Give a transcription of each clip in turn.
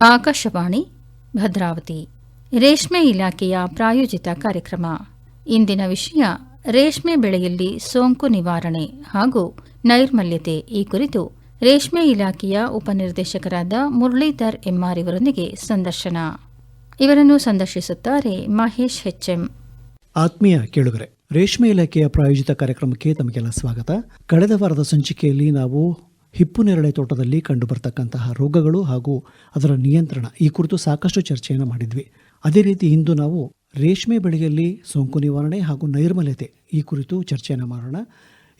ಆಕಾಶವಾಣಿ, ಭದ್ರಾವತಿ, ರೇಷ್ಮೆ ಇಲಾಖೆಯ ಪ್ರಾಯೋಜಿತ ಕಾರ್ಯಕ್ರಮ. ಇಂದಿನ ವಿಷಯ, ರೇಷ್ಮೆ ಬೆಳೆಯಲ್ಲಿ ಸೋಂಕು ನಿವಾರಣೆ ಹಾಗೂ ನೈರ್ಮಲ್ಯತೆ ಈ ಕುರಿತು ರೇಷ್ಮೆ ಇಲಾಖೆಯ ಉಪನಿರ್ದೇಶಕರಾದ ಮುರಳೀಧರ್ ಎಂಆರ್ ಇವರೊಂದಿಗೆ ಸಂದರ್ಶನ. ಇವರನ್ನು ಸಂದರ್ಶಿಸುತ್ತಾರೆ ಮಹೇಶ್ ಹೆಚ್ಎಂ ಆತ್ಮೀಯ ಕೇಳುಗರೆ, ರೇಷ್ಮೆ ಇಲಾಖೆಯ ಪ್ರಾಯೋಜಿತ ಕಾರ್ಯಕ್ರಮಕ್ಕೆ ತಮಗೆಲ್ಲ ಸ್ವಾಗತ. ಕಳೆದ ವಾರದ ಸಂಚಿಕೆಯಲ್ಲಿ ನಾವು ಹಿಪ್ಪು ನೇರಳೆ ತೋಟದಲ್ಲಿ ಕಂಡುಬರ್ತಕ್ಕಂತಹ ರೋಗಗಳು ಹಾಗೂ ಅದರ ನಿಯಂತ್ರಣ ಈ ಕುರಿತು ಸಾಕಷ್ಟು ಚರ್ಚೆಯನ್ನು ಮಾಡಿದ್ವಿ. ಅದೇ ರೀತಿ ಇಂದು ನಾವು ರೇಷ್ಮೆ ಬೆಳೆಯಲ್ಲಿ ಸೋಂಕು ನಿವಾರಣೆ ಹಾಗೂ ನೈರ್ಮಲ್ಯತೆ ಈ ಕುರಿತು ಚರ್ಚೆಯನ್ನು ಮಾಡೋಣ.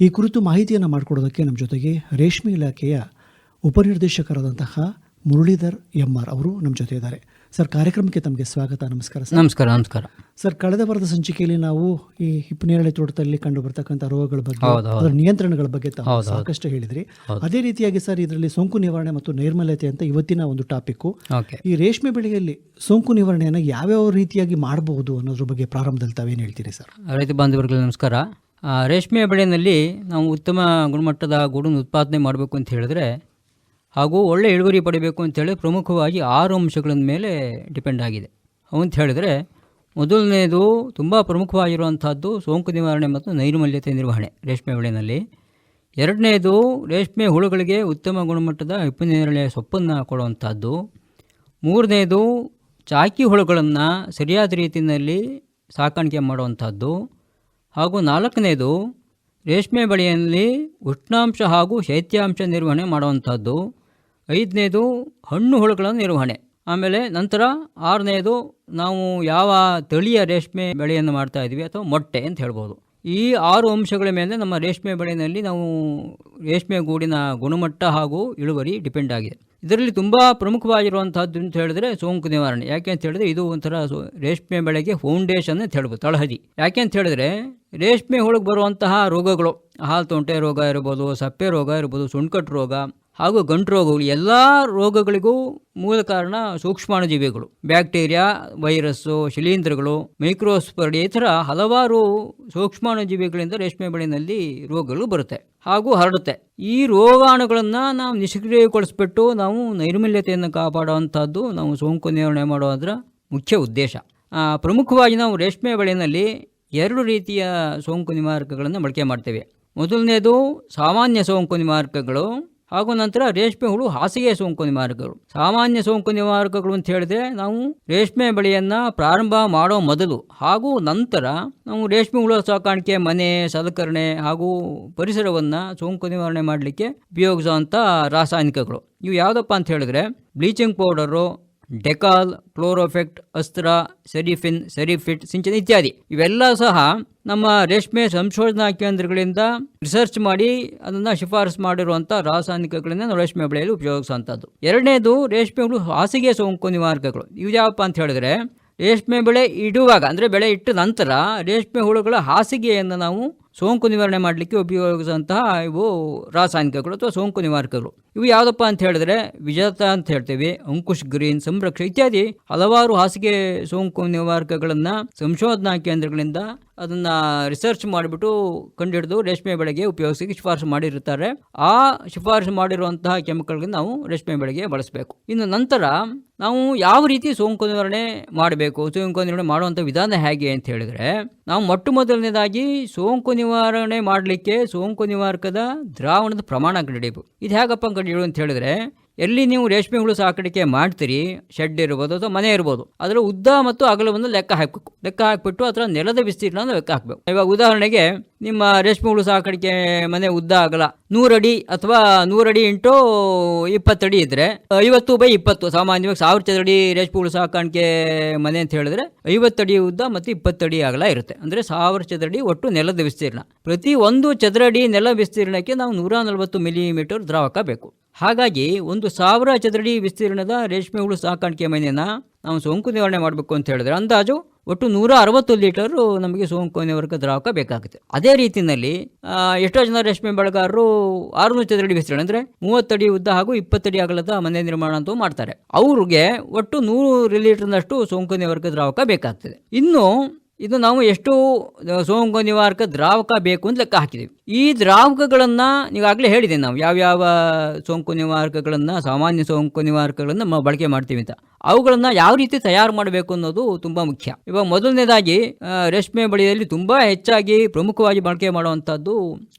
ಈ ಕುರಿತು ಮಾಹಿತಿಯನ್ನು ಮಾಡಿಕೊಡೋದಕ್ಕೆ ನಮ್ಮ ಜೊತೆಗೆ ರೇಷ್ಮೆ ಇಲಾಖೆಯ ಉಪನಿರ್ದೇಶಕರಾದಂತಹ ಮುರಳೀಧರ್ ಎಂ ಆರ್ ಅವರು ನಮ್ಮ ಜೊತೆ ಇದ್ದಾರೆ. ಸರ್ ಕಾರ್ಯಕ್ರಮಕ್ಕೆ ತಮಗೆ ಸ್ವಾಗತ ನಮಸ್ಕಾರ ಸರ್. ನಮಸ್ಕಾರ ನಮಸ್ಕಾರ. ಸರ್ ಕಳೆದ ವಾರದ ಸಂಚಿಕೆಯಲ್ಲಿ ನಾವು ಈ ಹಿಪ್ಪನೇರಳೆ ತೋಟದಲ್ಲಿ ಕಂಡು ಬರ್ತಕ್ಕಂಥ ರೋಗಗಳ ಬಗ್ಗೆ. ಅದರ ನಿಯಂತ್ರಣಗಳ ಬಗ್ಗೆ ತಾವು. ಸಾಕಷ್ಟು ಹೇಳಿದ್ರಿ. ಅದೇ ರೀತಿಯಾಗಿ ಸರ್ ಇದರಲ್ಲಿ ಸೋಂಕು ನಿವಾರಣೆ ಮತ್ತು ನೈರ್ಮಲ್ಯತೆ ಅಂತ ಇವತ್ತಿನ ಒಂದು ಟಾಪಿಕ್ ಈ ರೇಷ್ಮೆ ಬೆಳೆಯಲ್ಲಿ ಸೋಂಕು ನಿವಾರಣೆಯನ್ನು ಯಾವ್ಯಾವ ರೀತಿಯಾಗಿ ಮಾಡಬಹುದು ಅನ್ನೋದ್ರ ಬಗ್ಗೆ ಪ್ರಾರಂಭದಲ್ಲಿ ತಾವೇನು ಹೇಳ್ತೀರಿ ಸರ್? ರೈತ ಬಾಂಧವರಿಗೆ ನಮಸ್ಕಾರ. ರೇಷ್ಮೆ ಬೆಳೆಯಲ್ಲಿ ನಾವು ಉತ್ತಮ ಗುಣಮಟ್ಟದ ಗೂಡನ್ನು ಉತ್ಪಾದನೆ ಮಾಡಬೇಕು ಅಂತ ಹೇಳಿದ್ರೆ ಹಾಗೂ ಒಳ್ಳೆ ಇಳುವರಿ ಪಡಿಬೇಕು ಅಂತೇಳಿ ಪ್ರಮುಖವಾಗಿ ಆರು ಅಂಶಗಳ ಮೇಲೆ ಡಿಪೆಂಡ್ ಆಗಿದೆ. ಅವಂತ ಹೇಳಿದರೆ, ಮೊದಲನೇದು ತುಂಬ ಪ್ರಮುಖವಾಗಿರುವಂಥದ್ದು ಸೋಂಕು ನಿವಾರಣೆ ಮತ್ತು ನೈರ್ಮಲ್ಯತೆ ನಿರ್ವಹಣೆ ರೇಷ್ಮೆ ಬೆಳೆಯಲ್ಲಿ ಎರಡನೇದು ರೇಷ್ಮೆ ಹುಳುಗಳಿಗೆ ಉತ್ತಮ ಗುಣಮಟ್ಟದ ಹಿಪ್ಪುನೇರಳೆ ಸೊಪ್ಪನ್ನು ಕೊಡುವಂಥದ್ದು. ಮೂರನೇದು ಚಾಕಿ ಹುಳುಗಳನ್ನು ಸರಿಯಾದ ರೀತಿಯಲ್ಲಿ ಸಾಕಾಣಿಕೆ ಮಾಡುವಂಥದ್ದು. ಹಾಗೂ ನಾಲ್ಕನೇದು ರೇಷ್ಮೆ ಬೆಳೆಯಲ್ಲಿ ಉಷ್ಣಾಂಶ ಹಾಗೂ ಶೈತ್ಯಾಂಶ ನಿರ್ವಹಣೆ ಮಾಡುವಂಥದ್ದು. ಐದನೇದು ಹಣ್ಣು ಹುಳುಗಳ ನಿರ್ವಹಣೆ. ಆಮೇಲೆ ನಂತರ ಆರನೇದು ನಾವು ಯಾವ ತಳಿಯ ರೇಷ್ಮೆ ಬೆಳೆಯನ್ನು ಮಾಡ್ತಾ ಇದ್ವಿ ಅಥವಾ ಮೊಟ್ಟೆ ಅಂತ ಹೇಳ್ಬೋದು. ಈ ಆರು ಅಂಶಗಳ ಮೇಲೆ ನಮ್ಮ ರೇಷ್ಮೆ ಬೆಳೆಯಲ್ಲಿ ನಾವು ರೇಷ್ಮೆ ಗೂಡಿನ ಗುಣಮಟ್ಟ ಹಾಗೂ ಇಳುವರಿ ಡಿಪೆಂಡ್ ಆಗಿದೆ. ಇದರಲ್ಲಿ ತುಂಬ ಪ್ರಮುಖವಾಗಿರುವಂಥದ್ದು ಅಂತ ಹೇಳಿದ್ರೆ ಸೋಂಕು ನಿವಾರಣೆ. ಯಾಕೆ ಅಂತ ಹೇಳಿದ್ರೆ ಇದು ಒಂಥರ ರೇಷ್ಮೆ ಬೆಳೆಗೆ ಫೌಂಡೇಶನ್ ಅಂತ ಹೇಳ್ಬೋದು, ತಳಹದಿ. ಯಾಕೆ ಅಂತ ಹೇಳಿದ್ರೆ ರೇಷ್ಮೆ ಹುಳಗೆ ಬರುವಂತಹ ರೋಗಗಳು, ಹಾಲು ತೊಂಟೆ ರೋಗ ಇರ್ಬೋದು, ಸಪ್ಪೆ ರೋಗ ಇರ್ಬೋದು, ಸುಣ್ಕಟ್ಟು ರೋಗ ಹಾಗೂ ಗಂಟು ರೋಗಗಳು, ಎಲ್ಲ ರೋಗಗಳಿಗೂ ಮೂಲ ಕಾರಣ ಸೂಕ್ಷ್ಮಾಣುಜೀವಿಗಳು ಬ್ಯಾಕ್ಟೀರಿಯಾ, ವೈರಸ್ಸು, ಶಿಲೀಂಧ್ರಗಳು, ಮೈಕ್ರೋಸ್ಪರ್ಡಿ, ಈ ಥರ ಹಲವಾರು ಸೂಕ್ಷ್ಮಾಣುಜೀವಿಗಳಿಂದ ರೇಷ್ಮೆ ಬೆಳೆಯಲ್ಲಿ ರೋಗಗಳು ಬರುತ್ತೆ ಹಾಗೂ ಹರಡುತ್ತೆ. ಈ ರೋಗಾಣುಗಳನ್ನು ನಾವು ನಿಷ್ಕ್ರಿಯಗೊಳಿಸ್ಬಿಟ್ಟು ನಾವು ನೈರ್ಮಲ್ಯತೆಯನ್ನು ಕಾಪಾಡುವಂಥದ್ದು ನಾವು ಸೋಂಕು ನಿವಾರಣೆ ಮಾಡೋದ್ರ ಮುಖ್ಯ ಉದ್ದೇಶ. ಪ್ರಮುಖವಾಗಿ ನಾವು ರೇಷ್ಮೆ ಬೆಳೆಯಲ್ಲಿ ಎರಡು ರೀತಿಯ ಸೋಂಕು ನಿವಾರಕಗಳನ್ನು ಬಳಕೆ ಮಾಡ್ತೇವೆ. ಮೊದಲನೇದು ಸಾಮಾನ್ಯ ಸೋಂಕು ನಿವಾರಕಗಳು. ಹಾಗೂ ನಂತರ ರೇಷ್ಮೆ ಹುಳು ಹಾಸಿಗೆ ಸೋಂಕು ನಿವಾರಕಗಳು ಸಾಮಾನ್ಯ ಸೋಂಕು ನಿವಾರಕಗಳು ಅಂತ ಹೇಳಿದ್ರೆ ನಾವು ರೇಷ್ಮೆ ಬೆಳೆಯನ್ನು ಪ್ರಾರಂಭ ಮಾಡೋ ಮೊದಲು ಹಾಗೂ ನಂತರ ನಾವು ರೇಷ್ಮೆ ಹುಳು ಸಾಕಾಣಿಕೆ, ಮನೆ ಸಲಕರಣೆ ಹಾಗೂ ಪರಿಸರವನ್ನು ಸೋಂಕು ನಿವಾರಣೆ ಮಾಡಲಿಕ್ಕೆ ಉಪಯೋಗಿಸುವಂಥ ರಾಸಾಯನಿಕಗಳು. ಇವು ಯಾವುದಪ್ಪ ಅಂತ ಹೇಳಿದ್ರೆ ಬ್ಲೀಚಿಂಗ್ ಪೌಡರು ಡೆಕಾಲ್, ಕ್ಲೋರೋಫೆಕ್ಟ್, ಅಸ್ತ್ರ, ಸೆರಿಫಿನ್, ಸೆರಿಫಿಟ್, ಸಿಂಚನ ಇತ್ಯಾದಿ. ಇವೆಲ್ಲ ಸಹ ನಮ್ಮ ರೇಷ್ಮೆ ಸಂಶೋಧನಾ ಕೇಂದ್ರಗಳಿಂದ ರಿಸರ್ಚ್ ಮಾಡಿ ಅದನ್ನು ಶಿಫಾರಸು ಮಾಡಿರುವಂಥ ರಾಸಾಯನಿಕಗಳನ್ನ ನಾವು ರೇಷ್ಮೆ ಬೆಳೆಯಲ್ಲಿ ಉಪಯೋಗಿಸುವಂಥದ್ದು ಎರಡನೇದು ರೇಷ್ಮೆ ಹುಳು ಹಾಸಿಗೆ ಸೋಂಕು ನಿವಾರಕಗಳು. ಇವು ಯಾವಪ್ಪ ಅಂತ ಹೇಳಿದ್ರೆ ರೇಷ್ಮೆ ಬೆಳೆ ಇಡುವಾಗ, ಅಂದರೆ ಬೆಳೆ ಇಟ್ಟ ನಂತರ ರೇಷ್ಮೆ ಹುಳುಗಳ ಹಾಸಿಗೆಯನ್ನು ನಾವು ಸೋಂಕು ನಿವಾರಣೆ ಮಾಡಲಿಕ್ಕೆ ಉಪಯೋಗಿಸುವಂತಹ ಇವು ರಾಸಾಯನಿಕಗಳು ಅಥವಾ ಸೋಂಕು ನಿವಾರಕಗಳು. ಇವು ಯಾವುದಪ್ಪ ಅಂತ ಹೇಳಿದ್ರೆ ವಿಜೇತ ಅಂತ ಹೇಳ್ತೇವೆ, ಅಂಕುಶ್ ಗ್ರೀನ್ ಸಂರಕ್ಷ ಇತ್ಯಾದಿ ಹಲವಾರು ಹಾಸಿಗೆ ಸೋಂಕು ನಿವಾರಕಗಳನ್ನು ಸಂಶೋಧನಾ ಕೇಂದ್ರಗಳಿಂದ ಅದನ್ನು ರಿಸರ್ಚ್ ಮಾಡಿಬಿಟ್ಟು ಕಂಡುಹಿಡಿದು ರೇಷ್ಮೆ ಬೆಳೆಗೆ ಉಪಯೋಗಿಸಿ ಶಿಫಾರಸು ಮಾಡಿರುತ್ತಾರೆ. ಆ ಶಿಫಾರಸು ಮಾಡಿರುವಂತಹ ಕೆಮಿಕಲ್ಗಳನ್ನು ನಾವು ರೇಷ್ಮೆ ಬೆಳೆಗೆ ಬಳಸಬೇಕು. ಇನ್ನು ನಂತರ ನಾವು ಯಾವ ರೀತಿ ಸೋಂಕು ನಿವಾರಣೆ ಮಾಡಬೇಕು ಸೋಂಕು ನಿವಾರಣೆ ಮಾಡುವಂಥ ವಿಧಾನ ಹೇಗೆ ಅಂತ ಹೇಳಿದ್ರೆ, ನಾವು ಮೊಟ್ಟ ಮೊದಲನೇದಾಗಿ ಸೋಂಕು ನಿವಾರಣೆ ಮಾಡಲಿಕ್ಕೆ ಸೋಂಕು ನಿವಾರಕದ ದ್ರಾವಣದ ಪ್ರಮಾಣ ಕಂಡುಹಿಡಿಯಬೇಕು. ಇದು ಹೇಗಪ್ಪ ಕಂಡುಹಿಡಿಯೋದು ಅಂತ ಹೇಳಿದ್ರೆ ಎಲ್ಲಿ ನೀವು ರೇಷ್ಮೆ ಹುಳು ಸಾಕಾಣಿಕೆ ಮಾಡ್ತೀರಿ ಶೆಡ್ ಇರ್ಬೋದು ಅಥವಾ ಮನೆ ಇರ್ಬೋದು ಅದರ ಉದ್ದ ಮತ್ತು ಅಗಲವನ್ನು ಲೆಕ್ಕ ಹಾಕಬೇಕು. ಲೆಕ್ಕ ಹಾಕಿಬಿಟ್ಟು ಅದರ ನೆಲದ ವಿಸ್ತೀರ್ಣ ಲೆಕ್ಕ ಹಾಕಬೇಕು. ಇವಾಗ ಉದಾಹರಣೆಗೆ ನಿಮ್ಮ ರೇಷ್ಮೆ ಹುಳು ಸಾಕಾಣಿಕೆ ಮನೆ ಉದ್ದ ಅಗಲ ನೂರಡಿ ಅಥವಾ ನೂರಡಿ ಇಂಟು ಇಪ್ಪತ್ತಡಿ ಇದ್ರೆ, ಐವತ್ತು ಬೈ ಇಪ್ಪತ್ತು, ಸಾಮಾನ್ಯವಾಗಿ ಸಾವಿರ ಚದರಡಿ ರೇಷ್ಮೆ ಹುಳು ಸಾಕಾಣಿಕೆ ಮನೆ ಅಂತ ಹೇಳಿದ್ರೆ ಐವತ್ತಡಿ ಉದ್ದ ಮತ್ತು ಇಪ್ಪತ್ತಡಿ ಅಗಲ ಇರುತ್ತೆ. ಅಂದರೆ ಸಾವಿರ ಚದರಡಿ ಒಟ್ಟು ನೆಲದ ವಿಸ್ತೀರ್ಣ. ಪ್ರತಿ ಒಂದು ಚದರಡಿ ನೆಲ ವಿಸ್ತೀರ್ಣಕ್ಕೆ ನಾವು ನೂರ ನಲವತ್ತು ಮಿಲಿಮೀಟರ್ ದ್ರಾವಕ ಬೇಕು. ಹಾಗಾಗಿ ಒಂದು ಸಾವಿರ ಚದರಡಿ ವಿಸ್ತೀರ್ಣದ ರೇಷ್ಮೆ ಹುಳು ಸಾಕಾಣಿಕೆ ಮನೆಯನ್ನು ನಾವು ಸೋಂಕು ನಿವಾರಣೆ ಮಾಡಬೇಕು ಅಂತ ಹೇಳಿದ್ರೆ ಅಂದಾಜು ಒಟ್ಟು ನೂರ ಅರವತ್ತು ಲೀಟರು ನಮಗೆ ಸೋಂಕು ನಿವಾರಕ ದ್ರಾವಕ ಬೇಕಾಗುತ್ತೆ. ಅದೇ ರೀತಿಯಲ್ಲಿ ಎಷ್ಟೋ ಜನ ರೇಷ್ಮೆ ಬೆಳೆಗಾರರು ಆರುನೂರು ಚದರಡಿ ವಿಸ್ತೀರ್ಣ ಅಂದರೆ ಮೂವತ್ತಡಿ ಉದ್ದ ಹಾಗೂ ಇಪ್ಪತ್ತಡಿ ಅಗಲದ ಮನೆ ನಿರ್ಮಾಣ ಅಂತೂ ಮಾಡ್ತಾರೆ. ಅವ್ರಿಗೆ ಒಟ್ಟು ನೂರು ಲೀಟರ್ನಷ್ಟು ಸೋಂಕು ನಿವಾರಕ ದ್ರಾವಕ ಬೇಕಾಗ್ತದೆ. ಇನ್ನು ಇದು ನಾವು ಎಷ್ಟು ಸೋಂಕು ನಿವಾರಕ ದ್ರಾವಕ ಬೇಕು ಅಂತ ಲೆಕ್ಕ ಹಾಕಿದ್ದೀವಿ ಈ ದ್ರಾವಕಗಳನ್ನು ಈಗಾಗಲೇ ಹೇಳಿದೆ ನಾವು. ಯಾವ್ಯಾವ ಸೋಂಕು ನಿವಾರಕಗಳನ್ನು, ಸಾಮಾನ್ಯ ಸೋಂಕು ನಿವಾರಕಗಳನ್ನು ಬಳಕೆ ಮಾಡ್ತೀವಿ ಅಂತ. ಅವುಗಳನ್ನು ಯಾವ ರೀತಿ ತಯಾರು ಮಾಡಬೇಕು ಅನ್ನೋದು ತುಂಬ ಮುಖ್ಯ. ಇವಾಗ ಮೊದಲನೇದಾಗಿ ರೇಷ್ಮೆ ಬಳಿಯಲ್ಲಿ ತುಂಬ ಹೆಚ್ಚಾಗಿ ಪ್ರಮುಖವಾಗಿ ಬಳಕೆ ಮಾಡುವಂಥದ್ದು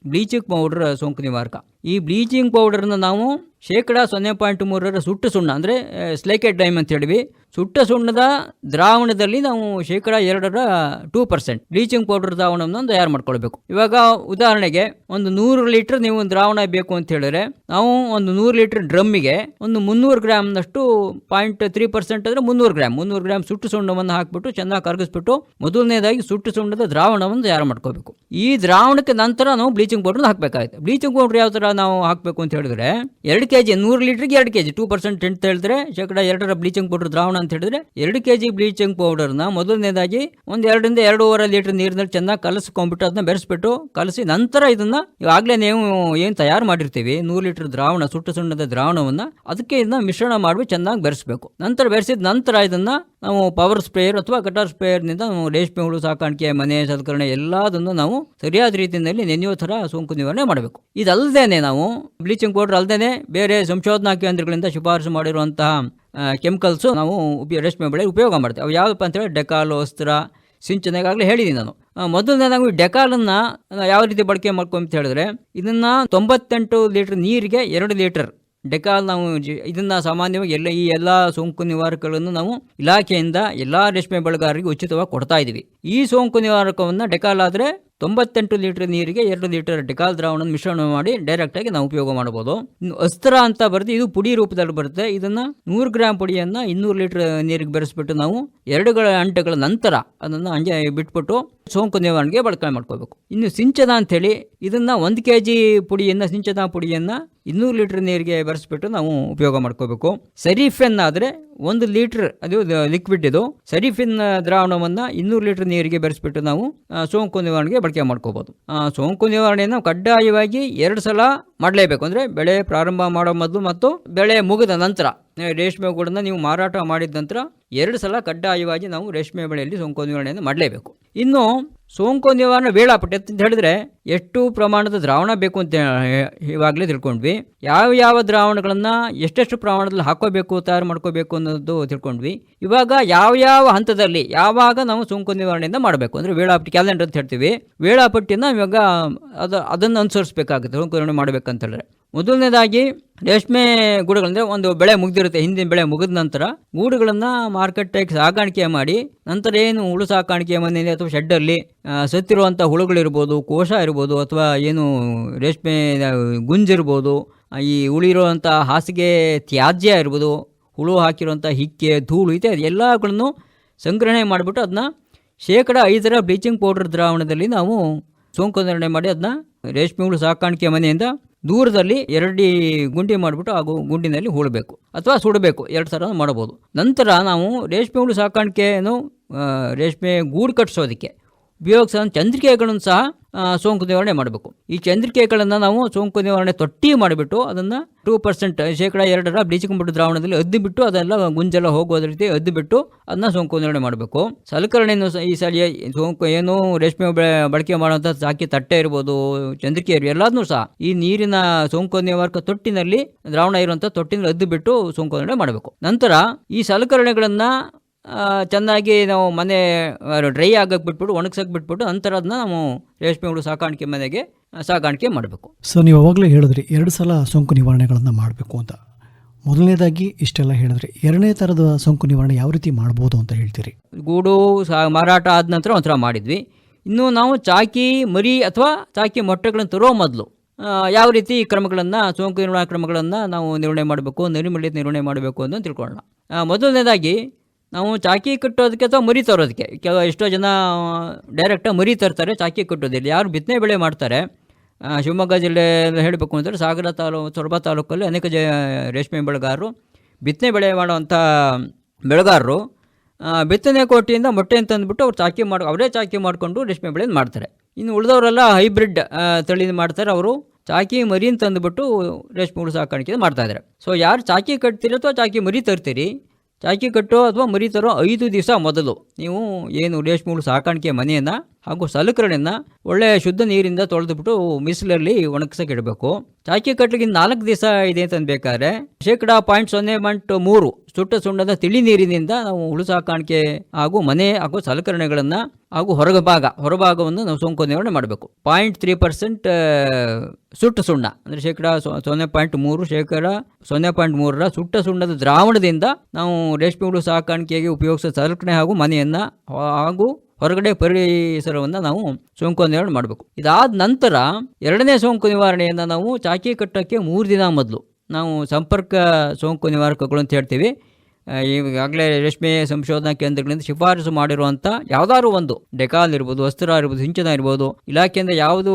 ಬ್ಲೀಚಿಂಗ್ ಪೌಡರ್ ಸೋಂಕು ನಿವಾರಕ. ಈ ಬ್ಲೀಚಿಂಗ್ ಪೌಡರ್ನ ನಾವು ಶೇಕಡ ಸೊನ್ನೆ ಪಾಯಿಂಟ್ ಮೂರರ ಸುಟ್ಟ ಸುಣ್ಣ, ಅಂದರೆ ಸ್ಲೇಕೆಟ್ ಡೈಮ್ ಅಂತ ಹೇಳಿವಿ ಸುಟ್ಟ ಸುಣ್ಣದ ದ್ರಾವಣದಲ್ಲಿ ನಾವು ಶೇಕಡ ಎರಡರ ಟೂ ಪರ್ಸೆಂಟ್ ಬ್ಲೀಚಿಂಗ್ ಪೌಡರ್ ದ್ರಾವಣವನ್ನು ತಯಾರು ಮಾಡ್ಕೊಳ್ಬೇಕು. ಇವಾಗ ಉದಾಹರಣೆಗೆ ಒಂದು ನೂರು ಲೀಟರ್ ನೀವು ದ್ರಾವಣ ಬೇಕು ಅಂತ ಹೇಳಿದ್ರೆ, ನಾವು ಒಂದು ನೂರು ಲೀಟರ್ ಡ್ರಮ್ಮಿಗೆ ಒಂದು ಮುನ್ನೂರು ಗ್ರಾಮ್ನಷ್ಟು ಪಾಯಿಂಟ್ ತ್ರೀ ಪರ್ಸೆಂಟ್ ಅಂದರೆ ಮುನ್ನೂರು ಗ್ರಾಮ್ ಮುನ್ನೂರು ಗ್ರಾಮ್ ಸುಟ್ಟು ಸುಣ್ಣವನ್ನು ಹಾಕ್ಬಿಟ್ಟು, ಚೆನ್ನಾಗಿ ಕರಗಿಸ್ಬಿಟ್ಟು, ಮೊದಲನೇದಾಗಿ ಸುಟ್ಟು ಸುಣ್ಣದ ದ್ರಾವಣವನ್ನು ತಯಾರು ಮಾಡ್ಕೋಬೇಕು ಈ ದ್ರಾವಣಕ್ಕೆ ನಂತರ ನಾವು ಬ್ಲೀಚಿಂಗ್ ಪೌಡರ್ ಹಾಕಬೇಕಾಗುತ್ತೆ. ಬ್ಲೀಚಿಂಗ್ ಪೌಡರ್ ಯಾವ ಥರ ನಾವು ಹಾಕಬೇಕು ಅಂತ ಹೇಳಿದ್ರೆ, ಎರಡು ಕೆ ಜಿ ನೂರು ಲೀಟ್ರಿಗೆ ಎರಡು ಕೆ ಜಿ ಟೂ ಪರ್ಸೆಂಟ್ ಅಂತ ಹೇಳಿದ್ರೆ, ಶೇಕಡ ಎರಡರ ಬ್ಲೀಚಿಂಗ್ ಪೌಡರ್ ದ್ರಾವಣ ಅಂತ ಹೇಳಿದ್ರೆ, ಎರಡು ಕೆ ಜಿ ಬ್ಲೀಚಿಂಗ್ ಪೌಡರ್ನ ಮೊದಲನೇದಾಗಿ ಒಂದು ಎರಡರಿಂದ ಎರಡೂವರೆ ಲೀಟರ್ ನೀರಿನಲ್ಲಿ ಚೆನ್ನಾಗಿ ಕಲಸ್ಕೊಂಡ್ಬಿಟ್ಟು ಅದನ್ನ ಬೆರೆಸ್ಬಿಟ್ಟು ಕಲಸಿ ನಂತರ ಇದನ್ನ ಈಗಾಗಲೇ ನೀವು ಏನು ತಯಾರು ಮಾಡಿರ್ತೀವಿ, ನೂರು ಲೀಟರ್ ದ್ರಾವಣ, ಸುಟ್ಟು ಸುಣ್ಣದ ದ್ರಾವಣವನ್ನು, ಅದಕ್ಕೆ ಇದನ್ನ ಮಿಶ್ರಣ ಮಾಡಿ ಚೆನ್ನಾಗಿ ಬೆರೆಸಬೇಕು. ನಂತರ ಬೆರೆಸಿದ ನಂತರ ಇದನ್ನ ನಾವು ಪವರ್ ಸ್ಪ್ರೇಯರ್ ಅಥವಾ ಕಟರ್ ಸ್ಪ್ರೇಯರ್ನಿಂದ ನಾವು ರೇಷ್ಮೆ ಹುಳು ಸಾಕಾಣಿಕೆ ಮನೆ ಸಲಕರಣೆ ಎಲ್ಲದನ್ನು ನಾವು ಸರಿಯಾದ ರೀತಿಯಲ್ಲಿ ನೆನೆಯೋ ಥರ ಸೋಂಕು ನಿವಾರಣೆ ಮಾಡಬೇಕು. ಇದಲ್ಲದೇ ನಾವು ಬ್ಲೀಚಿಂಗ್ ಪೌಡರ್ ಅಲ್ಲದೇ ಬೇರೆ ಸಂಶೋಧನಾ ಕೇಂದ್ರಗಳಿಂದ ಶಿಫಾರಸು ಮಾಡಿರುವಂತಹ ಕೆಮಿಕಲ್ಸು ನಾವು ಉಪ ರೇಷ್ಮೆ ಬೆಳೆ ಉಪಯೋಗ ಮಾಡ್ತೇವೆ. ಅವು ಯಾವಪ್ಪ ಅಂತೇಳಿ ಡೆಕಾಲ್ ವಸ್ತ್ರ ಸಿಂಚನೆಗಾಗಲೇ ಹೇಳಿದ್ದೀನಿ ನಾನು. ಆ, ಮೊದಲನೇ ನಾವು ಈ ಡೆಕಾಲನ್ನು ಯಾವ ರೀತಿ ಬಳಕೆ ಮಾಡ್ಕೊಂತ ಹೇಳಿದ್ರೆ ಇದನ್ನು ತೊಂಬತ್ತೆಂಟು ಲೀಟರ್ ನೀರಿಗೆ ಎರಡು ಲೀಟರ್ ಡೆಕಾಲ್ ನಾವು ಇದನ್ನು ಸಾಮಾನ್ಯವಾಗಿ ಎಲ್ಲ ಈ ಎಲ್ಲ ಸೋಂಕು ನಿವಾರಕಗಳನ್ನು ನಾವು ಇಲಾಖೆಯಿಂದ ಎಲ್ಲ ರೇಷ್ಮೆ ಬೆಳೆಗಾರರಿಗೆ ಉಚಿತವಾಗಿ ಕೊಡ್ತಾ ಇದ್ದೀವಿ ಈ ಸೋಂಕು ನಿವಾರಕವನ್ನು ಡೆಕಾಲ್ ಆದರೆ ತೊಂಬತ್ತೆಂಟು ಲೀಟರ್ ನೀರಿಗೆ ಎರಡು ಲೀಟರ್ ಡಿಕಾಲ್ ದ್ರಾವಣ ಮಿಶ್ರಣ ಮಾಡಿ ಡೈರೆಕ್ಟಾಗಿ ನಾವು ಉಪಯೋಗ ಮಾಡಬಹುದು. ಅಸ್ತ್ರ ಅಂತ ಬರುತ್ತೆ ಇದು ಪುಡಿ ರೂಪದಲ್ಲಿ ಬರುತ್ತೆ. ಇದನ್ನ ನೂರು ಗ್ರಾಮ್ ಪುಡಿಯನ್ನ ಇನ್ನೂರು ಲೀಟರ್ ನೀರಿಗೆ ಬೆರೆಸ್ಬಿಟ್ಟು ನಾವು ಎರಡು ಗಳ- ಗಂಟೆಗಳ ನಂತರ ಅದನ್ನು ಅಂಜೆ ಬಿಟ್ಬಿಟ್ಟು ಸೋಂಕು ನಿವಾರಣೆಗೆ ಬಳಕೆ ಮಾಡ್ಕೋಬೇಕು ಇನ್ನು ಸಿಂಚನ ಅಂತೇಳಿ ಇದನ್ನ ಒಂದು ಕೆ ಜಿ ಪುಡಿಯನ್ನು ಸಿಂಚನ ಪುಡಿಯನ್ನ ಇನ್ನೂರು ಲೀಟರ್ ನೀರಿಗೆ ಬೆರೆಸ್ಬಿಟ್ಟು ನಾವು ಉಪಯೋಗ ಮಾಡ್ಕೋಬೇಕು ಸರಿಫೆನ್ ಆದರೆ ಒಂದು ಲೀಟರ್ ಅದು ಲಿಕ್ವಿಡ್ ಇದು. ಸರಿಫಿನ್ ದ್ರಾವಣವನ್ನು ಇನ್ನೂರು ಲೀಟರ್ ನೀರಿಗೆ ಬೆರೆಸ್ಬಿಟ್ಟು ನಾವು ಸೋಂಕು ನಿವಾರಣೆಗೆ ಬಳಕೆ ಮಾಡ್ಕೋಬೋದು. ಸೋಂಕು ನಿವಾರಣೆಯನ್ನು ಕಡ್ಡಾಯವಾಗಿ ಎರಡು ಸಲ ಮಾಡಲೇಬೇಕು. ಅಂದರೆ ಬೆಳೆ ಪ್ರಾರಂಭ ಮಾಡೋ ಮೊದಲು ಮತ್ತು ಬೆಳೆ ಮುಗಿದ ನಂತರ. ರೇಷ್ಮೆ ಗೂಡನ್ನು ನೀವು ಮಾರಾಟ ಮಾಡಿದ ನಂತರ ಎರಡು ಸಲ ಕಡ್ಡಾಯವಾಗಿ ನಾವು ರೇಷ್ಮೆ ಬೆಳೆಯಲ್ಲಿ ಸೋಂಕು ನಿವಾರಣೆಯನ್ನು ಮಾಡಲೇಬೇಕು. ಇನ್ನು ಸೋಂಕು ನಿವಾರಣೆ ವೇಳಾಪಟ್ಟಿ ಅಂತ ಹೇಳಿದ್ರೆ ಎಷ್ಟು ಪ್ರಮಾಣದ ದ್ರಾವಣ ಬೇಕು ಅಂತ ಇವಾಗಲೇ ತಿಳ್ಕೊಂಡ್ವಿ. ಯಾವ ಯಾವ ದ್ರಾವಣಗಳನ್ನು ಎಷ್ಟೆಷ್ಟು ಪ್ರಮಾಣದಲ್ಲಿ ಹಾಕೋಬೇಕು ತಯಾರು ಮಾಡ್ಕೋಬೇಕು ಅನ್ನೋದು ತಿಳ್ಕೊಂಡ್ವಿ. ಇವಾಗ ಯಾವ ಯಾವ ಹಂತದಲ್ಲಿ ಯಾವಾಗ ನಾವು ಸೋಂಕು ನಿವಾರಣೆಯಿಂದ ಮಾಡಬೇಕು ಅಂದರೆ ವೇಳಾಪಟ್ಟಿ ಕ್ಯಾಲೆಂಡರ್ ಅಂತ ಹೇಳ್ತೀವಿ. ವೇಳಾಪಟ್ಟಿನ ಇವಾಗ ಅದು ಅದನ್ನು ಅನುಸರಿಸಬೇಕಾಗುತ್ತೆ, ಸೋಂಕು ನಿವಾರಣೆ ಮಾಡಬೇಕಂತ ಹೇಳಿದ್ರೆ. ಮೊದಲನೇದಾಗಿ ರೇಷ್ಮೆ ಗೂಡುಗಳಂದರೆ ಒಂದು ಬೆಳೆ ಮುಗ್ದಿರುತ್ತೆ, ಹಿಂದಿನ ಬೆಳೆ ಮುಗಿದ ನಂತರ. ಗೂಡುಗಳನ್ನು ಮಾರ್ಕೆಟ್ಗೆ ಸಾಗಾಣಿಕೆ ಮಾಡಿ, ನಂತರ ಏನು ಹುಳು ಸಾಕಾಣಿಕೆ ಮನೆಯಲ್ಲಿ ಅಥವಾ ಶೆಡ್ಡಲ್ಲಿ ಸತ್ತಿರುವಂಥ ಹುಳುಗಳಿರ್ಬೋದು, ಕೋಶ ಇರ್ಬೋದು, ಅಥವಾ ಏನು ರೇಷ್ಮೆ ಗುಂಜಿರ್ಬೋದು ಈ ಉಳಿರುವಂಥ ಹಾಸಿಗೆ ತ್ಯಾಜ್ಯ ಇರ್ಬೋದು, ಹುಳು ಹಾಕಿರುವಂಥ ಹಿಕ್ಕೆ, ಧೂಳು ಇತ್ಯಾದಿ ಎಲ್ಲಗಳನ್ನು ಸಂಗ್ರಹಣೆ ಮಾಡಿಬಿಟ್ಟು ಅದನ್ನ ಶೇಕಡ ಐದರ ಬ್ಲೀಚಿಂಗ್ ಪೌಡರ್ ದ್ರಾವಣದಲ್ಲಿ ನಾವು ಸೋಂಕು ನಿರ್ಣಯ ಮಾಡಿ ಅದನ್ನ ರೇಷ್ಮೆ ಹುಳು ಸಾಕಾಣಿಕೆ ಮನೆಯಿಂದ ದೂರದಲ್ಲಿ ಎರಡಿ ಗುಂಡಿ ಮಾಡಿಬಿಟ್ಟು ಹಾಗೂ ಗುಂಡಿನಲ್ಲಿ ಹೂಳಬೇಕು ಅಥವಾ ಸುಡಬೇಕು, ಎರಡು ಥರ ಮಾಡ್ಬೋದು. ನಂತರ ನಾವು ರೇಷ್ಮೆ ಹುಳು ಸಾಕಾಣಿಕೆಯನ್ನು ರೇಷ್ಮೆ ಗೂಡು ಕಟ್ಟಿಸೋದಕ್ಕೆ ಉಪಯೋಗಿಸೋ ಚಂದ್ರಿಕೆಗಳನ್ನು ಸಹ ಸೋಂಕು ನಿವಾರಣೆ ಮಾಡಬೇಕು. ಈ ಚಂದ್ರಿಕೆಗಳನ್ನು ನಾವು ಸೋಂಕು ನಿವಾರಣೆ ತೊಟ್ಟಿ ಮಾಡಿಬಿಟ್ಟು ಅದನ್ನು ಟೂ ಪರ್ಸೆಂಟ್ ಶೇಕಡ ಎರಡರ ಬ್ಲೀಚಿಂಗ್ ಪೌಡರ್ ದ್ರಾವಣದಲ್ಲಿ ಅದ್ದು ಬಿಟ್ಟು ಅದೆಲ್ಲ ಗುಂಜೆಲ್ಲ ಹೋಗೋದ ರೀತಿ ಅದ್ದಿ ಬಿಟ್ಟು ಅದನ್ನ ಸೋಂಕು ನಿವಾರಣೆ ಮಾಡಬೇಕು. ಸಲಕರಣೆಯನ್ನು ಈ ಸಲ ಸೋಂಕು ಏನು ರೇಷ್ಮೆ ಬೆಳೆ ಬಳಕೆ ಮಾಡುವಂಥ ಸಾಕಿ ತಟ್ಟೆ ಇರ್ಬೋದು, ಚಂದ್ರಿಕೆ ಇರ್ಬೋದು ಎಲ್ಲದನ್ನೂ ಸಹ ಈ ನೀರಿನ ಸೋಂಕು ನಿವಾರಕ ತೊಟ್ಟಿನಲ್ಲಿ ದ್ರಾವಣ ಇರುವಂಥ ತೊಟ್ಟಿನಲ್ಲಿ ಅದ್ದು ಬಿಟ್ಟು ಸೋಂಕು ನಿವಾರಣೆ ಮಾಡಬೇಕು. ನಂತರ ಈ ಸಲಕರಣೆಗಳನ್ನು ಚೆನ್ನಾಗಿ ನಾವು ಮನೆ ಡ್ರೈ ಆಗಕ್ಕೆ ಬಿಟ್ಬಿಟ್ಟು ಒಣಗ್ಸಕ್ಕೆ ಬಿಟ್ಬಿಟ್ಟು ನಂತರ ಅದನ್ನ ನಾವು ರೇಷ್ಮೆ ಹುಳು ಸಾಕಾಣಿಕೆ ಮನೆಗೆ ಸಾಕಾಣಿಕೆ ಮಾಡಬೇಕು. ಸೊ ನೀವು ಅವಾಗಲೇ ಹೇಳಿದ್ರಿ ಎರಡು ಸಲ ಸೋಂಕು ನಿವಾರಣೆಗಳನ್ನು ಮಾಡಬೇಕು ಅಂತ. ಮೊದಲನೇದಾಗಿ ಇಷ್ಟೆಲ್ಲ ಹೇಳಿದ್ರಿ ಎರಡನೇ ಥರದ ಸೋಂಕು ನಿವಾರಣೆ ಯಾವ ರೀತಿ ಮಾಡ್ಬೋದು ಅಂತ ಹೇಳ್ತೀರಿ? ಗೂಡು ಸಾ ಮಾರಾಟ ಆದ ನಂತರ ಒಂಥರ ಮಾಡಿದ್ವಿ. ಇನ್ನು ನಾವು ಚಾಕಿ ಮರಿ ಅಥವಾ ಚಾಕಿ ಮೊಟ್ಟೆಗಳನ್ನು ತರೋ ಮೊದಲು ಯಾವ ರೀತಿ ಕ್ರಮಗಳನ್ನು ಸೋಂಕು ನಿರ್ವಹಣಾ ಕ್ರಮಗಳನ್ನು ನಾವು ನಿರ್ವಹಣೆ ಮಾಡಬೇಕು ನರಿಮಳ್ಳಿ ನಿರ್ವಹಣೆ ಮಾಡಬೇಕು ಅಂತ ತಿಳ್ಕೊಳ್ಳೋಣ. ಮೊದಲನೇದಾಗಿ ನಾವು ಚಾಕಿ ಕಟ್ಟೋದಕ್ಕೆ ಅಥವಾ ಮರಿ ತರೋದಕ್ಕೆ. ಕೆಲವು ಎಷ್ಟೋ ಜನ ಡೈರೆಕ್ಟಾಗಿ ಮರಿ ತರ್ತಾರೆ, ಚಾಕಿ ಕಟ್ಟೋದಿಲ್ಲ. ಯಾರು ಬಿತ್ತನೆ ಬೆಳೆ ಮಾಡ್ತಾರೆ ಶಿವಮೊಗ್ಗ ಜಿಲ್ಲೆಯಲ್ಲಿ ಹೇಳಬೇಕು ಅಂದರೆ ಸಾಗರ ತಾಲೂಕು ಸೊರಬ ತಾಲೂಕಲ್ಲಿ ಅನೇಕ ಜ, ರೇಷ್ಮೆ ಬೆಳೆಗಾರರು ಬಿತ್ತನೆ ಬೆಳೆ ಮಾಡುವಂಥ ಬೆಳೆಗಾರರು ಬಿತ್ತನೆ ಕೋಟಿಯಿಂದ ಮೊಟ್ಟೆಯನ್ನು ತಂದುಬಿಟ್ಟು ಅವ್ರು ಚಾಕಿ ಮಾಡಿ, ಅವರೇ ಚಾಕಿ ಮಾಡಿಕೊಂಡು ರೇಷ್ಮೆ ಬೆಳೆಯನ್ನು ಮಾಡ್ತಾರೆ. ಇನ್ನು ಉಳಿದವರೆಲ್ಲ ಹೈಬ್ರಿಡ್ ತಳಿಯಿಂದ ಮಾಡ್ತಾರೆ. ಅವರು ಚಾಕಿ ಮರಿ ತಂದುಬಿಟ್ಟು ರೇಷ್ಮೆ ಹುಳು ಸಾಕಾಣಿಕೆ ಮಾಡ್ತಾಯಿದ್ದಾರೆ ಸೊ ಯಾರು ಚಾಕಿ ಕಟ್ತೀರಿ ಅಥವಾ ಚಾಕಿ ಮರಿ ತರ್ತೀರಿ ಚಾಕಿ ಕಟ್ಟೋ ಅಥವಾ ಮರಿ ತರೋ ಐದು ದಿವಸ ಮೊದಲು. ನೀವು ಏನು ರೇಷ್ಮೆ ಹುಳು ಸಾಕಾಣಿಕೆ ಮನೆಯನ್ನು ಹಾಗೂ ಸಲಕರಣೆಯನ್ನು ಒಳ್ಳೆಯ ಶುದ್ಧ ನೀರಿಂದ ತೊಳೆದುಬಿಟ್ಟು ಬಿಸಿಲಲ್ಲಿ ಒಣಗಿಸಕ್ಕೆ ಇಡಬೇಕು ಚಾಕಿ ಕಟ್ಟಲಿಗೆ ನಾಲ್ಕು ದಿವಸ ಇದೆ ಅಂತ ಅನ್ಬೇಕಾದ್ರೆ ಶೇಕಡಾ ಪಾಯಿಂಟ್ ಸೊನ್ನೆ ಪಾಯಿಂಟ್ ಮೂರು ಸುಟ್ಟ ಸುಣ್ಣದ ತಿಳಿ ನೀರಿನಿಂದ ನಾವು ಹುಳು ಸಾಕಾಣಿಕೆ ಹಾಗೂ ಮನೆ ಹಾಗೂ ಸಲಕರಣೆಗಳನ್ನು ಹಾಗೂ ಹೊರಗ ಭಾಗ ಹೊರಭಾಗವನ್ನು ನಾವು ಸೋಂಕು ನಿವಾರಣೆ ಮಾಡಬೇಕು. ಪಾಯಿಂಟ್ ತ್ರೀ ಪರ್ಸೆಂಟ್ ಸುಟ್ಟ ಸುಣ್ಣ, ಅಂದರೆ ಶೇಕಡ ಸೊನ್ನೆ ಪಾಯಿಂಟ್ ಮೂರು, ಶೇಕಡ ಸೊನ್ನೆ ಪಾಯಿಂಟ್ ಮೂರರ ಸುಟ್ಟ ಸುಣ್ಣದ ದ್ರಾವಣದಿಂದ ನಾವು ರೇಷ್ಮೆ ಹುಳು ಸಾಕಾಣಿಕೆಗೆ ಉಪಯೋಗಿಸುವ ಸಲಕರಣೆ ಹಾಗೂ ಮನೆಯನ್ನು ಹಾಗೂ ಹೊರಗಡೆ ಪರಿಸರವನ್ನು ನಾವು ಸೋಂಕು ನಿವಾರಣೆ ಮಾಡಬೇಕು. ಇದಾದ ನಂತರ ಎರಡನೇ ಸೋಂಕು ನಿವಾರಣೆಯನ್ನು ನಾವು ಚಾಕಿ ಕಟ್ಟೋಕ್ಕೆ ಮೂರು ದಿನ ಮೊದಲು ನಾವು ಸಂಪರ್ಕ ಸೋಂಕು ನಿವಾರಕಗಳು ಅಂತ ಹೇಳ್ತೀವಿ. ಈಗಾಗಲೇ ರೇಷ್ಮೆ ಸಂಶೋಧನಾ ಕೇಂದ್ರಗಳಿಂದ ಶಿಫಾರಸು ಮಾಡಿರುವಂಥ ಯಾವುದಾದ್ರು ಒಂದು, ಡೆಕಾಲ್ ಇರ್ಬೋದು ವಸ್ತ್ರ ಇರ್ಬೋದು, ಸಿಂಚನ ಇರ್ಬೋದು, ಇಲಾಖೆಯಿಂದ ಯಾವುದು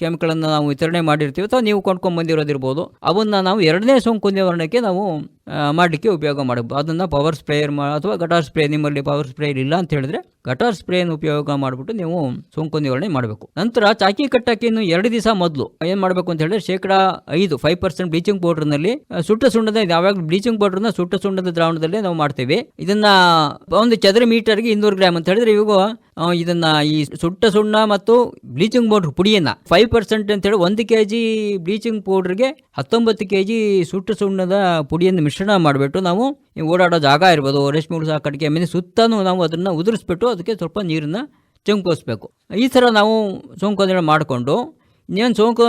ಕೆಮಿಕಲನ್ನು ನಾವು ವಿತರಣೆ ಮಾಡಿರ್ತೀವಿ ಅಥವಾ ನೀವು ಕೊಂಡ್ಕೊಂಡು ಬಂದಿರೋದಿರ್ಬೋದು, ಅವನ್ನು ನಾವು ಎರಡನೇ ಸೋಂಕು ನಿವಾರಣೆಗೆ ನಾವು ಮಾಡಲಿಕ್ಕೆ ಉಪಯೋಗ ಮಾಡಬಹುದು ಅದನ್ನು ಪವರ್ ಸ್ಪ್ರೇಯರ್ ಮಾ, ಅಥವಾ ಗಟಾರ್ ಸ್ಪ್ರೇ ನಿಮ್ಮಲ್ಲಿ ಪವರ್ ಸ್ಪ್ರೇಯರ್ ಇಲ್ಲ ಅಂತ ಹೇಳಿದ್ರೆ ಗಟಾರ್ ಸ್ಪ್ರೇಯನ್ನು ಉಪಯೋಗ ಮಾಡಿಬಿಟ್ಟು ನೀವು ಸೋಂಕು ನಿವಾರಣೆ ಮಾಡಬೇಕು. ನಂತರ ಚಾಕಿ ಕಟ್ಟಕ್ಕೆ ಇನ್ನು ಎರಡು ದಿವಸ ಮೊದಲು ಏನು ಮಾಡಬೇಕು ಅಂತ ಹೇಳಿದ್ರೆ ಶೇಕಡ ಐದು ಫೈವ್ ಪರ್ಸೆಂಟ್ ಬ್ಲೀಚಿಂಗ್ ಪೌಡರ್ನಲ್ಲಿ ಸುಟ್ಟ ಸುಣ್ಣದ ಯಾವಾಗ ಬ್ಲೀಚಿಂಗ್ ಪೌಡರ್ನ ಸುಟ್ಟ ಸುಣ್ಣದ ದ್ರಾವಣದಲ್ಲಿ ನಾವು ಮಾಡ್ತೇವೆ. ಇದನ್ನ ಒಂದು ಚದರ ಮೀಟರ್ಗೆ ಇನ್ನೂರು ಗ್ರಾಮ್ ಅಂತ ಹೇಳಿದ್ರೆ ಇವಾಗ ಇದನ್ನ ಈ ಸುಟ್ಟ ಸುಣ್ಣ ಮತ್ತು ಬ್ಲೀಚಿಂಗ್ ಪೌಡರ್ ಪುಡಿಯನ್ನ ಫೈವ್ ಪರ್ಸೆಂಟ್ ಅಂತ ಹೇಳಿ ಒಂದು ಕೆ ಜಿ ಬ್ಲೀಚಿಂಗ್ ಪೌಡರ್ಗೆ ಹತ್ತೊಂಬತ್ತು ಕೆ ಜಿ ಸುಟ್ಟ ಸುಣ್ಣದ ಪುಡಿಯನ್ನು ಮಿಶ್ರಣ ಮಾಡಿಬಿಟ್ಟು ನಾವು ಓಡಾಡೋ ಜಾಗ ಇರ್ಬೋದು. ರೇಷ್ಮೆ ಹುಳು ಸಾಕಾಣಿಕೆ ಮೇಲೆ ಸುತ್ತಲೂ ನಾವು ಅದನ್ನು ಉದುರಿಸ್ಬಿಟ್ಟು ಅದಕ್ಕೆ ಸ್ವಲ್ಪ ನೀರನ್ನು ಚಂಕೋಸ್ಬೇಕು ಈ ಥರ ನಾವು ಸೋಂಕು ನಿವಾರಣೆ ಮಾಡಿಕೊಂಡು, ಇನ್ನೇನು ಸೋಂಕು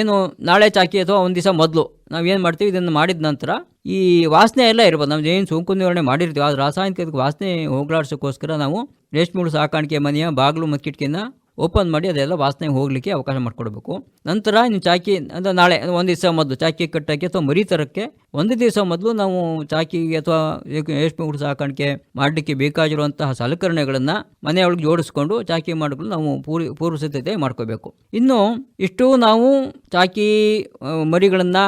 ಏನು ನಾಳೆ ಚಾಕಿ ಅಥವಾ ಒಂದು ದಿವಸ ಮೊದಲು ನಾವು ಏನು ಮಾಡ್ತೀವಿ, ಇದನ್ನು ಮಾಡಿದ ನಂತರ ಈ ವಾಸನೆ ಎಲ್ಲ ಇರ್ಬೋದು. ನಮ್ದು ಏನು ಸೋಂಕು ನಿವಾರಣೆ ಮಾಡಿರ್ತೀವಿ ಆ ರಾಸಾಯನಿಕ ವಾಸನೆ ಹೋಗ್ಲಾಡ್ಸೋಕ್ಕೋಸ್ಕರ ನಾವು ರೇಷ್ಮೆ ಹುಳು ಸಾಕಾಣಿಕೆ ಮನೆಯ ಬಾಗಿಲು ಮತ್ತು ಓಪನ್ ಮಾಡಿ ಅದೆಲ್ಲ ವಾಸನೆ ಹೋಗಲಿಕ್ಕೆ ಅವಕಾಶ ಮಾಡಿಕೊಡ್ಬೇಕು. ನಂತರ ನೀವು ಚಾಕಿ ಅಂದರೆ ನಾಳೆ ಒಂದು ದಿವಸ ಮೊದಲು ಚಾಕಿ ಕಟ್ಟೋಕ್ಕೆ ಅಥವಾ ಮರಿ ತರೋಕ್ಕೆ ಒಂದು ದಿವಸ ಮೊದಲು ನಾವು ಚಾಕಿಗೆ ಅಥವಾ ರೇಷ್ಮೆ ಹುಡು ಸಾಕಾಣಿಕೆ ಮಾಡಲಿಕ್ಕೆ ಬೇಕಾಗಿರುವಂತಹ ಸಲಕರಣೆಗಳನ್ನು ಮನೆಯೊಳಗೆ ಜೋಡಿಸ್ಕೊಂಡು ಚಾಕಿ ಮಾಡಲು ನಾವು ಪೂರ್ವ ಪೂರ್ವ ಸಿದ್ಧತೆ ಮಾಡ್ಕೋಬೇಕು. ಇನ್ನು ಇಷ್ಟು ನಾವು ಚಾಕಿ ಮರಿಗಳನ್ನು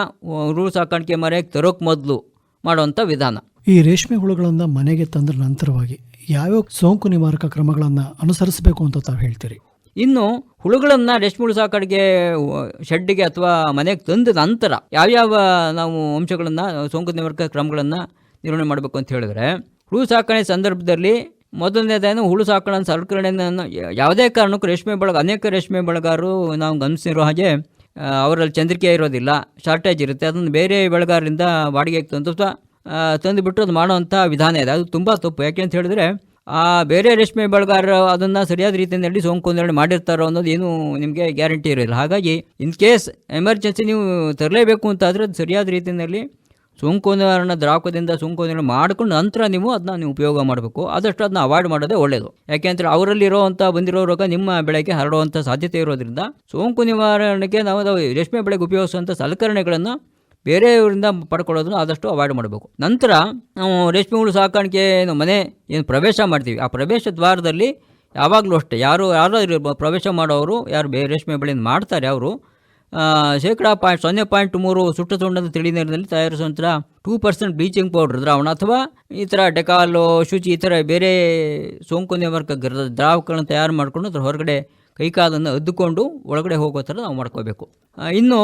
ಹುಳು ಸಾಕಾಣಿಕೆ ಮರೆಯಕ್ಕೆ ತರೋಕೆ ಮೊದಲು ಮಾಡುವಂಥ ವಿಧಾನ. ಈ ರೇಷ್ಮೆ ಹುಳುಗಳನ್ನು ಮನೆಗೆ ತಂದ ನಂತರವಾಗಿ ಯಾವ್ಯಾವ ಸೋಂಕು ನಿವಾರಕ ಕ್ರಮಗಳನ್ನು ಅನುಸರಿಸಬೇಕು ಅಂತ ತಾವು ಹೇಳ್ತೀರಿ? ಇನ್ನು ಹುಳುಗಳನ್ನು ರೇಷ್ಮೆ ಹುಳು ಸಾಕಾಣಿಕೆ ವ- ಶೆಡ್ಡಿಗೆ ಅಥವಾ ಮನೆಗೆ ತಂದ ನಂತರ ಯಾವ್ಯಾವ ನಾವು ಅಂಶಗಳನ್ನು, ಸೋಂಕು ನಿವಾರಕ ಕ್ರಮಗಳನ್ನು ನಿರ್ವಹಣೆ ಮಾಡಬೇಕು ಅಂತ ಹೇಳಿದ್ರೆ, ಹುಳು ಸಾಕಣೆ ಸಂದರ್ಭದಲ್ಲಿ ಮೊದಲನೇದೇನು ಹುಳು ಸಾಕಣ ಸಲಕರಣೆಯನ್ನು ಯಾವುದೇ ಕಾರಣಕ್ಕೂ ರೇಷ್ಮೆ ಬಳಗ, ಅನೇಕ ರೇಷ್ಮೆ ಬಳಗಾರರು ನಾವು ಗಮನಿಸಿರೋ ಹಾಗೆ ಅವರಲ್ಲಿ ಚಂದ್ರಿಕೆ ಇರೋದಿಲ್ಲ, ಶಾರ್ಟೇಜ್ ಇರುತ್ತೆ, ಅದನ್ನು ಬೇರೆ ಬೆಳೆಗಾರರಿಂದ ಬಾಡಿಗೆಗೆ ತಂದು ತಂದುಬಿಟ್ಟು ಅದು ಮಾಡುವಂಥ ವಿಧಾನ ಇದೆ. ಅದು ತುಂಬ ತಪ್ಪು. ಯಾಕೆ ಅಂತ ಹೇಳಿದ್ರೆ ಆ, ಬೇರೆ ರೇಷ್ಮೆ ಬೆಳೆಗಾರರು ಅದನ್ನು ಸರಿಯಾದ ರೀತಿಯಲ್ಲಿ ಸೋಂಕು ನಿರ್ಣಯ ಮಾಡಿರ್ತಾರೋ ಅನ್ನೋದು ಏನು ನಿಮಗೆ ಗ್ಯಾರಂಟಿ ಇರೋಲ್ಲ ಹಾಗಾಗಿ ಇನ್ ಕೇಸ್ ಎಮರ್ಜೆನ್ಸಿ ನೀವು ತರಲೇಬೇಕು ಅಂತಾದರೆ ಅದು ಸರಿಯಾದ ರೀತಿಯಲ್ಲಿ ಸೋಂಕು ನಿವಾರಣ ದ್ರಾವಕದಿಂದ ಸೋಂಕು ನಿವಾರಣೆ ಮಾಡ್ಕೊಂಡು ನಂತರ ನೀವು ಅದನ್ನ ನೀವು ಉಪಯೋಗ ಮಾಡಬೇಕು. ಆದಷ್ಟು ಅದನ್ನ ಅವಾಯ್ಡ್ ಮಾಡೋದೇ ಒಳ್ಳೆಯದು ಯಾಕೆಂದರೆ ಅವರಲ್ಲಿರೋವಂಥ ಬಂದಿರೋ ರೋಗ ನಿಮ್ಮ ಬೆಳೆಗೆ ಹರಡುವಂಥ ಸಾಧ್ಯತೆ ಇರೋದ್ರಿಂದ ಸೋಂಕು ನಿವಾರಣೆಗೆ ನಾವು ರೇಷ್ಮೆ ಬೆಳೆಗೆ ಉಪಯೋಗಿಸುವಂಥ ಸಲಕರಣೆಗಳನ್ನು ಬೇರೆಯವರಿಂದ ಪಡ್ಕೊಳ್ಳೋದನ್ನು ಆದಷ್ಟು ಅವಾಯ್ಡ್ ಮಾಡಬೇಕು. ನಂತರ ನಾವು ರೇಷ್ಮೆ ಹುಳು ಸಾಕಾಣಿಕೆ ಏನು ಮನೆ ಏನು ಪ್ರವೇಶ ಮಾಡ್ತೀವಿ. ಆ ಪ್ರವೇಶ ದ್ವಾರದಲ್ಲಿ ಯಾವಾಗಲೂ ಅಷ್ಟೇ. ಯಾರು ಯಾರಾದರೂ ಪ್ರವೇಶ ಮಾಡೋರು ಯಾರು ಬೇರೆ ರೇಷ್ಮೆ ಬೆಳೆಯನ್ನು ಮಾಡ್ತಾರೆ ಅವರು. ಶೇಕಡ ಪಾಯಿಂಟ್, ಸೊನ್ನೆ ಪಾಯಿಂಟ್ ಮೂರು ಸುಟ್ಟ ಸುಣ್ಣದ ತಿಳಿ ನೀರಿನಲ್ಲಿ ತಯಾರಿಸುವಂಥ ಟೂ ಪರ್ಸೆಂಟ್ ಬ್ಲೀಚಿಂಗ್ ಪೌಡ್ರ್ ದ್ರಾವಣ ಅಥವಾ ಈ ಥರ ಡೆಕಾಲು, ಶುಚಿ ಈ ಥರ ಬೇರೆ ಸೋಂಕು ನಿವಾರಕ ದ್ರಾವಕಗಳನ್ನು ತಯಾರು ಮಾಡಿಕೊಂಡು ಅದರ ಹೊರಗಡೆ ಕೈಕಾಲನ್ನು ಅದ್ದುಕೊಂಡು ಒಳಗಡೆ ಹೋಗೋ ಥರ ನಾವು ಮಾಡ್ಕೋಬೇಕು. ಇನ್ನು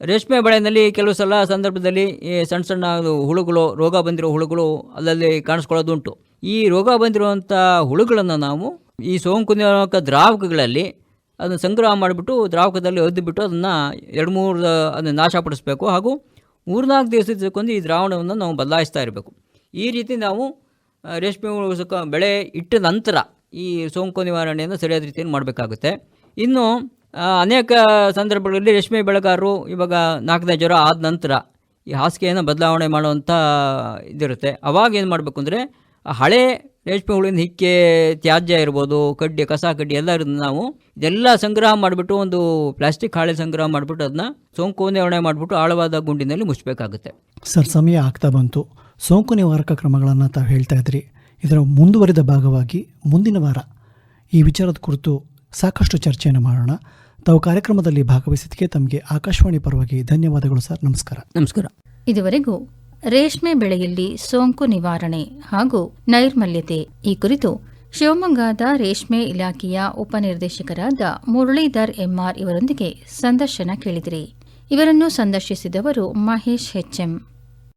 ರೇಷ್ಮೆ ಬೆಳೆಯಲ್ಲಿ ಕೆಲವು ಸಲ ಸಂದರ್ಭದಲ್ಲಿ ಈ ಸಣ್ಣ ಸಣ್ಣ ಹುಳುಗಳು, ರೋಗ ಬಂದಿರೋ ಹುಳುಗಳು ಅಲ್ಲಲ್ಲಿ ಕಾಣಿಸ್ಕೊಳ್ಳೋದುಂಟು. ಈ ರೋಗ ಬಂದಿರುವಂಥ ಹುಳುಗಳನ್ನು ನಾವು ಈ ಸೋಂಕು ನಿವಾರಕ ದ್ರಾವಕಗಳಲ್ಲಿ ಅದನ್ನು ಸಂಗ್ರಹ ಮಾಡಿಬಿಟ್ಟು ದ್ರಾವಕದಲ್ಲಿ ಒದ್ದುಬಿಟ್ಟು ಅದನ್ನು ಎರಡು ಮೂರು ಅದನ್ನು ನಾಶಪಡಿಸಬೇಕು ಹಾಗೂ ಮೂರ್ನಾಲ್ಕು ದಿವಸಕ್ಕೊಂದು ಈ ದ್ರಾವಣವನ್ನು ನಾವು ಬದಲಾಯಿಸ್ತಾ ಇರಬೇಕು. ಈ ರೀತಿ ನಾವು ರೇಷ್ಮೆ ಬೆಳೆ ಇಟ್ಟ ನಂತರ ಈ ಸೋಂಕು ನಿವಾರಣೆಯನ್ನು ಸರಿಯಾದ ರೀತಿಯಲ್ಲಿ ಮಾಡಬೇಕಾಗುತ್ತೆ. ಇನ್ನು ಅನೇಕ ಸಂದರ್ಭಗಳಲ್ಲಿ ರೇಷ್ಮೆ ಬೆಳೆಗಾರರು ಇವಾಗ ನಾಲ್ಕನೇ ಜ್ವರ ಆದ ನಂತರ ಈ ಹಾಸಿಗೆಯನ್ನು ಬದಲಾವಣೆ ಮಾಡುವಂಥ ಇದಿರುತ್ತೆ. ಅವಾಗ ಏನು ಮಾಡಬೇಕು ಅಂದರೆ ಹಳೆ ರೇಷ್ಮೆ ಹುಳಿನ ಹಿಕ್ಕೆ, ತ್ಯಾಜ್ಯ ಇರ್ಬೋದು, ಕಡ್ಡಿ, ಕಸ, ಕಡ್ಡಿ ಎಲ್ಲ ಇರೋದನ್ನ ನಾವು ಇದೆಲ್ಲ ಸಂಗ್ರಹ ಮಾಡಿಬಿಟ್ಟು ಒಂದು ಪ್ಲಾಸ್ಟಿಕ್ ಹಾಳೆ ಸಂಗ್ರಹ ಮಾಡಿಬಿಟ್ಟು ಅದನ್ನ ಸೋಂಕು ನಿವಾರಣೆ ಮಾಡಿಬಿಟ್ಟು ಆಳವಾದ ಗುಂಡಿನಲ್ಲಿ ಮುಚ್ಚಬೇಕಾಗುತ್ತೆ ಸರ್, ಸಮಯ ಆಗ್ತಾ ಬಂತು. ಸೋಂಕು ನಿವಾರಕ ಕ್ರಮಗಳನ್ನು ತಾವು ಹೇಳ್ತಾ ಇದ್ರಿ. ಇದರ ಮುಂದುವರಿದ ಭಾಗವಾಗಿ ಮುಂದಿನ ವಾರ ಈ ವಿಚಾರದ ಕುರಿತು ಸಾಕಷ್ಟು ಚರ್ಚೆಯನ್ನು ಮಾಡೋಣ. ತಾವು ಕಾರ್ಯಕ್ರಮದಲ್ಲಿ ಭಾಗವಹಿಸಿದ್ದಕ್ಕೆ ತಮಗೆ ಆಕಾಶವಾಣಿ ಪರವಾಗಿ ಧನ್ಯವಾದಗಳು ಸರ್. ನಮಸ್ಕಾರ. ನಮಸ್ಕಾರ. ಇದುವರೆಗೂ ರೇಷ್ಮೆ ಬೆಳೆಯಲ್ಲಿ ಸೋಂಕು ನಿವಾರಣೆ ಹಾಗೂ ನೈರ್ಮಲ್ಯತೆ ಈ ಕುರಿತು ಶಿವಮೊಗ್ಗದ ರೇಷ್ಮೆ ಇಲಾಖೆಯ ಉಪನಿರ್ದೇಶಕರಾದ ಮುರಳೀಧರ್ ಎಂಆರ್ ಇವರೊಂದಿಗೆ ಸಂದರ್ಶನ ಕೇಳಿದಿರಿ. ಇವರನ್ನು ಸಂದರ್ಶಿಸಿದವರು ಮಹೇಶ್ ಎಚ್ಎಂ.